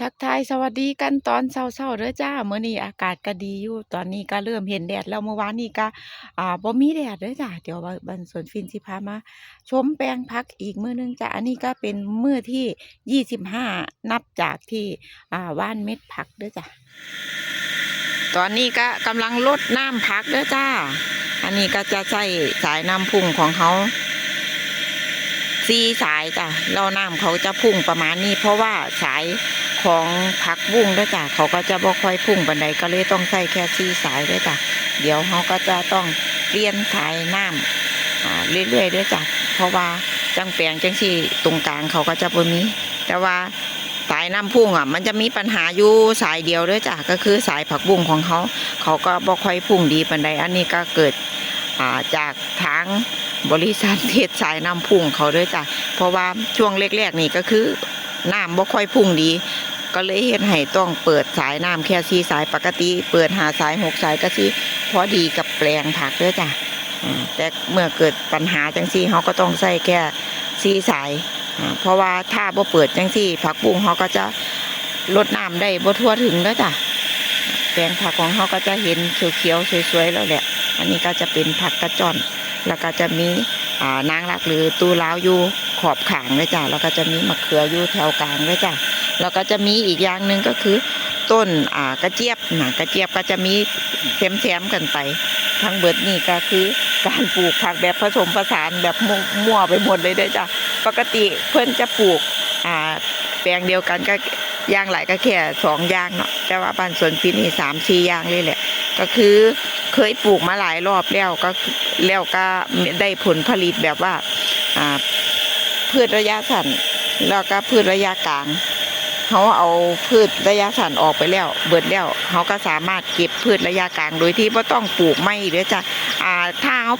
ทักทายสวัสดีกันตอนเช้าๆเด้อจ้าเมื้อนี้อากาศก็ดีอยู่ตอนนี้ก็เริ่มเห็นแดดแล้วเมื่อวานนี้ก็อ่าบ่มีแดดเด้อจ้าเดี๋ยวบันสวนฟินสิพามา ชมแปลงผักอีกมื้อนึงจ้ะอันนี้ก็เป็นมื้อที่ 25 นับจากที่อ่าว่านเม็ดผักเด้อจ้ะตอนนี้ก็กำลังลดน้ำผักเด้อจ้า อันนี้ก็จะใช้สายน้ำพุ่งของเขาซีสายจ้ะเราน้ำเขาจะพุ่งประมาณนี้ เพราะว่าสาย ของผักบุ้งด้วยจ้ะเขาก็จะบ่ค่อยพุ่งบันไดก็เลยต้องใส่แค่ซีสายด้วยจ้ะเดี๋ยวเขาก็จะต้องเปลี่ยนสายน้ำอ่าเรื่อยๆด้วยจ้ะเพราะว่าจังแปลงจังที่ตรงกลางเขาก็จะบ่มี แต่ว่าสายน้ำพุ่งอะ มันจะมีปัญหาอยู่สายเดียวด้วยจ้ะก็คือสายผักบุ้งของเขา เขาก็บ่ค่อยพุ่งดีปันไดอันนี้ก็เกิดจากทางบริษัทเทศสายน้ำพุ่งเขาด้วยจ้ะเพราะว่าช่วงแรกๆนี่ก็คือน้ำบ่ค่อยพุ่งดี ก็เลยเฮ็ดให้ต้องเปิดสายน้ำแค่สีสายปกติ เปิดหาสายหกสายก็สิพอดีกับแปลงผักด้วยจ้ะแต่เมื่อเกิดปัญหาจังซี่เขาก็ต้องใส่แค่สีสาย เพราะว่าถ้าบ่เปิดจังซี่ ผักบุ้งเขาก็จะลดน้ำได้บ่ทั่วถึงแล้วจ้ะแปลงผักของเขาก็จะเห็นเขียวๆสวยๆแล้วแหละ อันนี้ก็จะเป็นผักกระจอนแล้วก็จะมีนางรักหรือตูลาวอยู่ขอบขางด้วยจ้ะแล้วก็จะมีมะเขืออยู่แถวกลางด้วยจ้ะ แล้วก็จะมีอีกอย่างหนึ่งก็คือ ต้นอ่ากระเจี๊ยบนะกระเจี๊ยบก็จะมีแซมๆกันไป ทั้งเบิดนี่ก็คือการปลูกผักแบบผสมผสานแบบมั่วไปหมดเลยเด้จ้ะปกติเพื่อนจะปลูกอ่าแปลงเดียวกันก็อย่างหลายก็แค่สองอย่างเนาะแต่ว่าบ้านสวนพินนี่สามสี่อย่างเลยแหละ ก็คือเคยปลูกมาหลายรอบแล้วก็แล้วก็ได้ผลผลิตแบบว่าอ่าพืชระยะสั้นแล้วก็พืชระยะกลาง เขาเอาพืชระยะสั้นออกไปแล้ว เบิดแล้วเขาก็สามารถเก็บพืชระยะกลางโดยที่ไม่ต้องปลูกไม่เด้อจ้ะอ่าถ้าเขา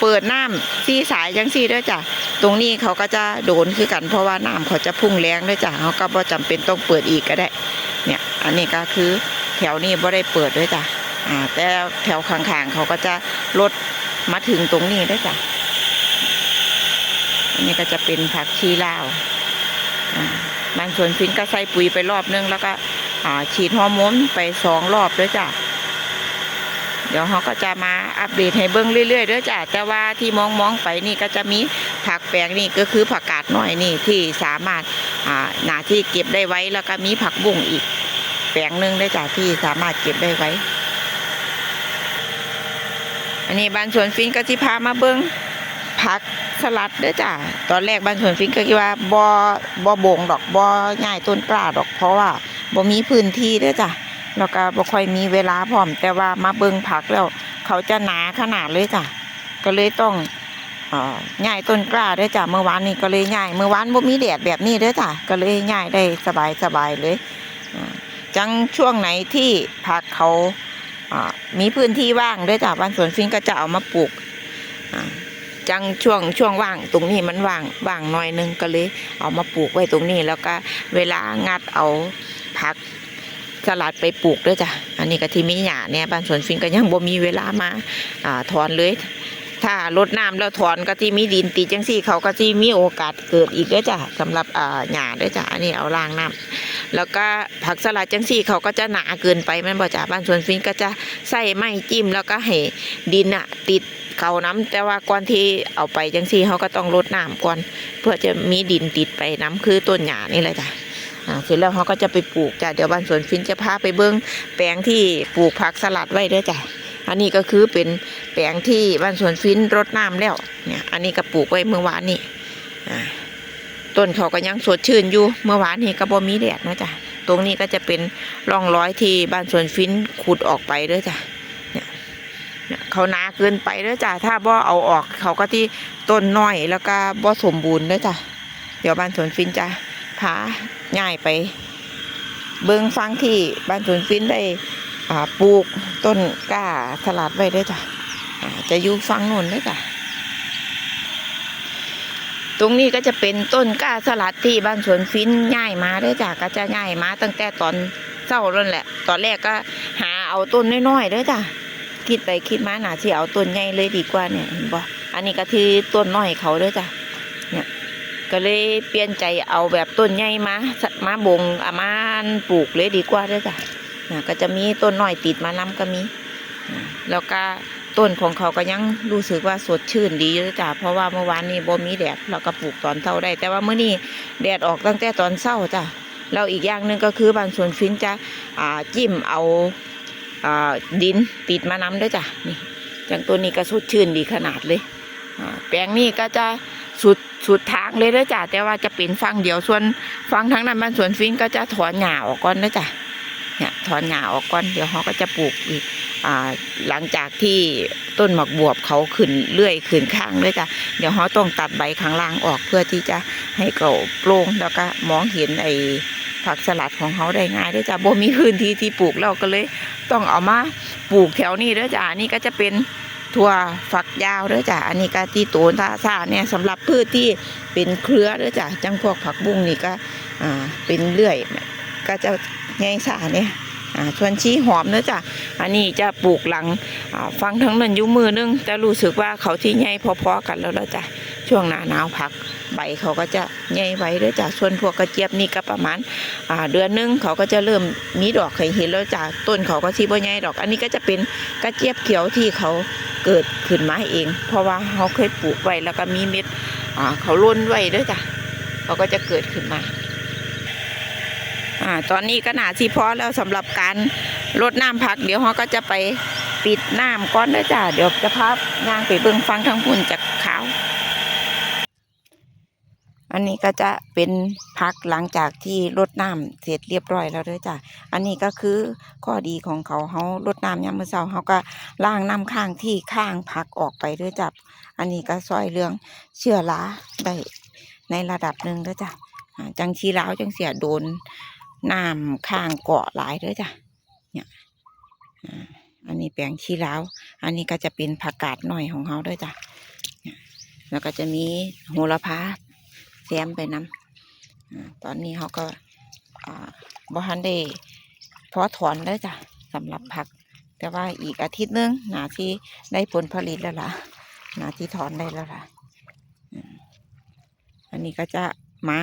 เปิดน้ำซีสายจังซี่เด้อจ้ะตรงนี้เขาก็จะโดนคือกันเพราะว่าน้ำเขาจะพุ่งแรงเด้อจ้ะเขาก็บ่จำเป็นต้องเปิดอีกก็ได้ เนี่ยอันนี้ก็คือแถวนี้บ่ได้เปิดด้วยจ้ะอ่าแต่แถวข้างๆเขาก็จะลดมาถึงตรงนี้ได้จ้ะอันนี้ก็จะเป็นผักชีลาวอ่า บางส่วนฟินก็ใส่ปุ๋ยไปรอบนึงแล้วก็ฉีดฮอร์โมนไปสองรอบด้วยจ้ะเดี๋ยวเขาก็จะมาอัปเดตให้เบิ้งเรื่อยๆด้วยจ้ะแต่ว่าที่มองมองๆไปนี่ก็จะมีผักแปลงนี่ก็คือผักกาดหน้อยนี่ที่สามารถอ่าหนาที่เก็บได้ไว้แล้วก็มีผักบุ้งอีก แปลงหนึงด้วยจ้ะที่สามารถเก็บได้ไว้ อันนี้บ้านสวนฟินก็ที่พามาเบิ้ง ผักสลัดเด้อจ้ะตอนแรกบ้านสวนฟินก็คิดว่าบ่บ่โบงดอกบ่ง่ายต้นกล้าดอก เพราะว่าบ่มีพื้นที่เด้อจ้ะแล้วก็บ่ค่อยมีเวลาพร้อม แต่ว่ามาเบิ้งผักแล้ว เขาจะหนาขนาดเลยจ้ะก็เลยต้องอ่อง่ายต้นกล้าเด้อจ้ะเมื่อวานนี้ก็เลยง่ายเมื่อวานบ่มีแดดแบบนี้เด้อจ้ะก็เลยง่ายได้สบายสบายเลยจังช่วงไหนที่ผักเขามีพื้นที่ว่างด้วยจ้ะบ้านสวนฟินก็จะเอามาปลูก จังช่วงช่วงว่างตรงนี้มันว่างว่างหน่อยหนึงก็เลยเอามาปลูกไว้ตรงนี้ แล้วก็เวลางัดเอาผักสลัดไปปลูกด้วยจ้ะอันนี้ก็ที่มีหญ้าเนี่ยบ้านสวนฟินก็ยังบ่มีเวลามาอ่าถอนเลย ถ้ารดน้ำแล้วถอนก็ที่มีดินติดจังสี่เขาก็ที่มีโอกาสเกิดอีกด้วยจ้ะสำหรับอ่าหญ้าด้วยจ้ะอันนี้เอาล่างน้ำแล้วก็ผักสลัดจังสี่เขาก็จะหนาเกินไปแมันบ่จ้าบ้านสวนฟินก็จะใส่ไม้จิ้มแล้วก็ให้ดินอะติด เขาน้ำแต่ว่าก่อนที่เอาไปจังสี่เขาก็ต้องรดน้ำก่อน เพื่อจะมีดินติดไปน้ำคือต้นหญ้านี่แหละจ้ะเสร็จแล้วเขาก็จะไปปลูกจ้ะเดี๋ยวบ้านสวนฟินจะพาไปเบิ้งแปลงที่ปลูกผักสลัดไว้ด้วยจ้ะอันนี้ก็คือเป็นแปลงที่บ้านสวนฟินรดน้ำแล้วเนี่ยอันนี้ก็ปลูกไว้เมื่อวานนี้อ่ต้นเขาก็ยังสดชื่นอยู่เมื่อวานนี้ก็บ่มีแดดนะจ้ะตรงนี้ก็จะเป็นร่องร้อยที่บ้านสวนฟินขุดออกไปด้อจ้ะ เขาหนาเกินไปเด้อจ้ะถ้าบ่เอาออกเขาก็ที่ต้นน้อยแล้วก็บ่สมบูรณ์เด้อจ้ะเดี๋ยวบ้านสวนฟินจะพาง่ายไป เบิ้งฟังที่บ้านสวนฟินได้ปลูกต้นกล้าสลัดไว้ด้อจ้ะจะอยู่ฟังนู่นด้อจ้ะตรงนี้ก็จะเป็นต้นกล้าสลัดที่บ้านสวนฟินง่ายมาด้อจ้ะก็จะง่ายมาตั้งแต่ตอนเศร้านั่นแหละ ตอนแรกก็หาเอาต้นน้อยๆด้อจ้ะ คิดไปคิดมาหนาที่เอาต้นใหญ่เลยดีกว่าเนี่ยเห็นบ่อันนี้ก็ที่ต้นน้อยเขาเด้อจ้ะเนี่ยก็เลยเปลี่ยนใจเอาแบบต้นใหญ่มามาบงอามาปลูกเลยดีกว่าเด้อจ้ะนะก็จะมีต้นน้อยติดมานำก็มีแล้วก็ต้นของเขาก็ยังรู้สึกว่าสดชื่นดีอยู่เด้อจ้ะเพราะว่าเมื่อวานนี้บ่มีแดดเราก็ปลูกตอนเช้าได้ แต่ว่าเมื้อนี้แดดออกตั้งแต่ตอนเช้าจ้ะแล้วอีกอย่างหนึ่งก็คือบางส่วนฟินจะจิ้มเอา ดินติดมาน้ำด้อจ้ะนี่จังตัวนี้ก็สุดชื่นดีขนาดเลยแปลงนี้ก็จะสุดสุดทางเลยด้อจ้ะแต่ว่าจะเป็นฟังเดียวส่วนฟังทั้งนั้นบ้านสวนฟินก็จะถอนหญ้าออกก่อนด้อจ้ะเนี่ยถอนหญ้าออกก่อนเดี๋ยวเขาก็จะปลูกอีกหลังจากที่ต้นหมักบวบเขาขึ้นเรื่อยขึ้นข้างเลยจ้ะเดี๋ยวเขาต้องตัดใบข้างล่างออกเพื่อที่จะให้เขาโปร่งแล้วก็มองเห็นไอ้ ผักสลัดของเขาได้ง่ายด้อจ้ะบ่มีพื้นที่ที่ปลูกแล้วก็เลย ต้องเอามาปลูกแถวนี้ด้อจ้ะอันนี่ก็จะเป็นถั่วฝักยาวด้อจ้ะอันนี้ก็ที่โตนท่าซ่าเนี่ยสำหรับพืชที่เป็นเครือด้อจ้ะจังพวกผักบุ้งนี่ก็อ่าเป็นเลื่อย ก็จะใหญ่ซ่าเนี่ยอ่าชวนชี้หอมเด้อจ้ะ อันนี้จะปลูกหลังฟังทั้งนั้นยู่มือนึงจะรู้สึกว่าเขาที่ใหญ่พอๆกันแล้วเด้อจ้ะ ช่วงหน้าหนาวผัก ใบเขาก็จะใหญ่ไว้ด้อจ้ะส่วนพวกกระเจี๊ยบนี่ก็ประมาณอ่าเดือนหนึงเขาก็จะเริ่มมีดอกให้เห็นแล้วจ้ะต้นเขาก็ที่บ่ใหญ่ดอก อันนี้ก็จะเป็นกระเจี๊ยบเขียวที่เขาเกิดขึ้นมาเอง เพราะว่าเขาเคยปลูกไว้แล้วก็มีเม็ดอ่าเขาล้นไว้ด้วยจ้ะเขาก็จะเกิดขึ้นมาอ่าตอนนี้ก็นาที่พอแล้วสำหรับการรดน้ำผัก เดี๋ยวเขาก็จะไปปิดน้ำก้อนด้อจ้ะเดี๋ยวจะพาย่างไปเบิ่งฟังทั้งพุ่นจากขาว อันนี้ก็จะเป็นพักหลังจากที่รดน้ำเสร็จเรียบร้อยแล้วเด้วยจ้ะ อันนี้ก็คือข้อดีของเขาเขารดน้ำยามมื้อเช้าเขาก็ล้างน้ำข้างที่ข้างพักออกไปเด้วยจ้ะ อันนี้ก็ซอยเรื่องเชื้อราได้ในระดับหนึ่งเด้วยจ้ะจังชีร้าวจังเสียโดนน้ำข้างเกาะหลายเด้วยจ้ะ เนี่ยอ่าอันนี้แปลงชีร้าวอันนี้ก็จะเป็นผักกาดหน่อยของเขาด้วยจ้ะ แล้วก็จะมีโหระพา แซมไปนำอาตอนนี้เขาก็อ่าบ่ทันเด้พอถอนแล้วจ้ะสำหรับผัก แต่ว่าอีกอาทิตย์นึงหนาที่ได้ผลผลิตแล้วล่ะหนาที่ถอนได้แล้วล่ะอันนี้ก็จะมา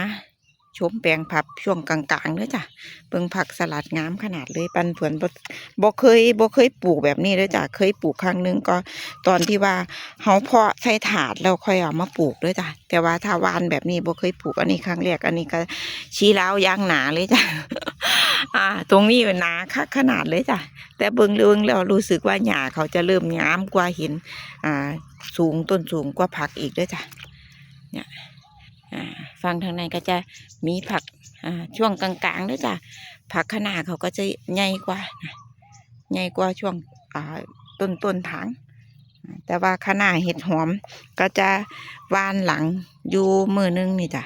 ชมแปลงผักช่วงกลางๆเด้อจ้ะเบิ่งผักสลัดงามขนาดเลยปันเผือนบ่บ่เคยบ่เคยปลูกแบบนี้เด้อจ้ะเคยปลูกครั้งหนึงก็ตอนที่ว่าเฮาเพาะใส่ถาดแล้วค่อยเอามาปลูกด้วยจ้ะแต่ว่าถ้าวานแบบนี้บ่เคยปลูกอันนี้ครั้งแรกอันนี้ก็ชี้แล้วย่างหนาเลยจ้ะอ่า ตรงนี้หนาคักขนาดเลยจ้ะแต่เบิ่งเรื่องแล้วรู้สึกว่าหญ้าเขาจะเริ่มงามกว่าเห็นอ่า สูงต้นสูงกว่าผักอีกด้วยจ้ะเนี่ย อ่าฟังทางในก็จะมีผักช่วงกลางๆด้วยจ้ะผักขนาดเขาก็จะใหญ่กว่าใหญ่กว่าช่วงต้นต้นๆทาง แต่ว่าขนาดเห็ดหอมก็จะวานหลังอยู่มือนึงนี่จ้ะ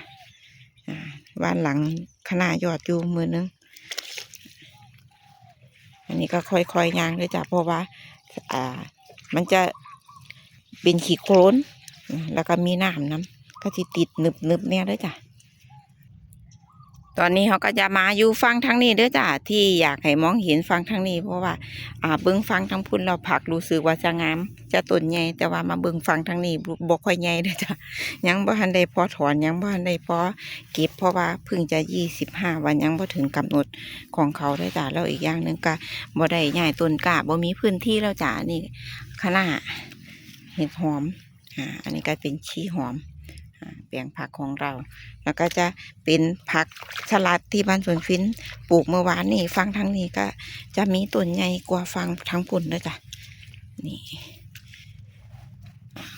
วานหลังขนาดยอดอยู่มือนึง อันนี้ก็ค่อยๆย่างเลยจ้ะเพราะว่าอ่ามันจะเป็นขี้โคลนแล้วก็มีน้ำน้ำ ก็ที่ติดหนึบๆเนี่ยด้วยจ้ะ ตอนนี้เขาก็จะมาอยู่ฟังทางนี้เด้อจ้ะที่อยากให้มองเห็นฟังทางนี้ เพราะว่า อ่าเบิ้งฟังทางพุ่นเราผักรู้สึกว่าจะงาม จะต้นใหญ่แต่ว่ามาเบิ้งฟังทางนี้บ่บ่ค่อยใหญ่เด้อจ้ะยังบ่ทันได้พอถอนยังบ่ทันได้พอเก็บเพราะว่าเพิ่งจะยี่สิบห้าวันยังบ่ถึงกำหนดของเขาเด้อจ้ะแล้วอีกอย่างหนึ่งก็บ่ได้ใหญ่ต้นกล้าบ่มีพื้นที่แล้วจ้ะอันนี่คณะเห็ดหอมอ่าอันนี้ก็เป็นชีหอม แปลงผักของเรา แล้วก็จะเป็นผักสลัดที่บ้านสวนฟินปลูกเมื่อวานนี่ฟังทางนี้ก็จะมีต้นใหญ่กว่าฟังทางปุ่นด้วยจ้ะนี่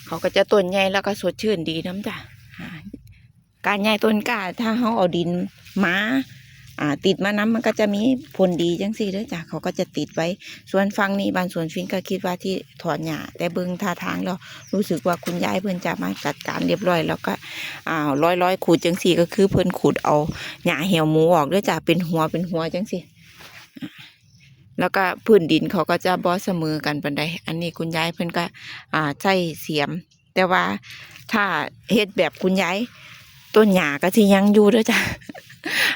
เขาก็จะต้นใหญ่แล้วก็สดชื่นดีน้ำจ้ะการใหญ่ต้นกาถ้าเขาเอาดินมา อ่าติดมาน้ำมันก็จะมีผลดีจังสี่ด้วยจ้ะเขาก็จะติดไว้ ส่วนฟังนี้บ้านสวนฟินก็คิดว่าที่ถอนหญ้าแต่เบิ่งท่าทางแล้วรู้สึกว่าคุณยายเพิ่อนจะมาจัดการเรียบร้อย แล้วก็อ้าร้อยร้อยขูดจังสี่ก็คือเพิ่อนขูดเอาหญ้าเหี่ยวหมูออกด้วยจ้ะเป็นหัวเป็นหัวจังสี่แล้วก็พื้นดินเขาก็จะบ่เสมอกันปานใด อันนี้คุณยายเพิ่อนก็อ่าใช้เสียม แต่ว่าถ้าเฮ็ดแบบคุณยายต้นหญ้าก็ที่ยังอยู่เด้วยจ้ะ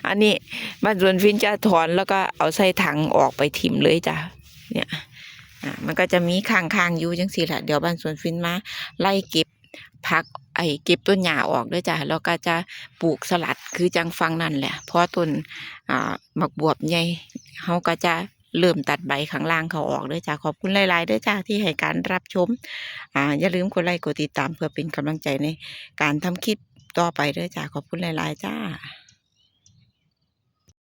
อันนี้บ้านสวนฟินจะถอนแล้วก็เอาใส่ถังออกไปถิ่มเลยจ้ะเนี่ยอ่ามันก็จะมีข้างๆอยู่จังสี่แหละเดี๋ยวบ้านสวนฟินมาไล่เก็บพักไอ้เก็บต้นหญ้าออกด้วยจ้ะแล้วก็จะปลูกสลัดคือจังฟังนั่นแหละ เพราะต้นอ่าหมักบวบใหญ่เฮาก็จะเริ่มตัดใบข้างล่างเขาออกด้วยจ้ะขอบคุณหลายๆด้วยจ้ะที่ให้การรับชมอ่าอย่าลืมกดไลค์กดติดตามเพื่อเป็นกำลังใจในการทำคลิปต่อไปด้วยจ้ะขอบคุณหลายๆจ้า